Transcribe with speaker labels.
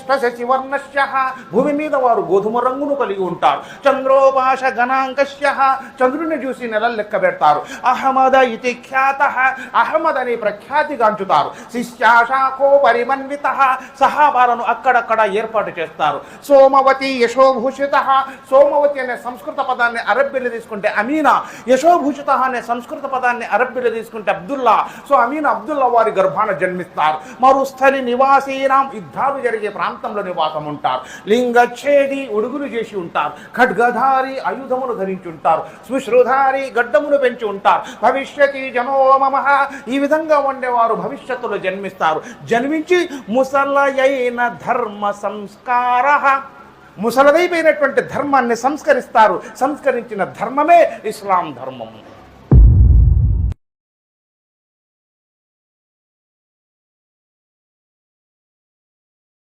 Speaker 1: శశివర్ణశ్య భూమి మీద వారు గోధుమ రంగును కలిగి ఉంటారు. చంద్రోపాష గణాంకశ్య చంద్రుని చూసి నెలలు లెక్క పెడతారు. అహమద ఇది ఖ్యాత అహమద్ అని ప్రఖ్యాతిగాంచుతారు. శిష్యాశాఖో పరిమన్విత సహాబాలను అక్కడక్కడ ఏర్పాటు చేస్తారు. సోమవతి యశోభూషిత సోమవతి అనే సంస్కృత పదాన్ని అరబ్బిలు తీసుకుంటే అమీనా యశోభూషిత అనే సంస్కృత పదాన్ని అరబ్బిలు తీసుకుంటే అబ్దుల్లా. సో అమీనా అబ్దుల్లా వారి గర్భాన జన్మిస్తారు. మరుస్థలి నివాసీనాం యుద్ధాలు జరిగే ప్రాంతంలో నివాసం ఉంటారు. లింగచ్ఛేది ఉడుగులు చేసి ఉంటారు. ఖడ్గధారి ఆయుధమును ధరించి ఉంటారు. సుశ్రుధారి గడ్డమును పెంచి ఉంటారు. భవిష్యతి జనోమమ ఈ విధంగా ఉండేవారు భవిష్యత్తులో జన్మిస్తారు. జన్మించి ముసలయైన ధర్మ సంస్కార. ముసలదైపోయినటువంటి ధర్మాన్ని సంస్కరిస్తారు. సంస్కరించిన ధర్మమే ఇస్లాం ధర్మము.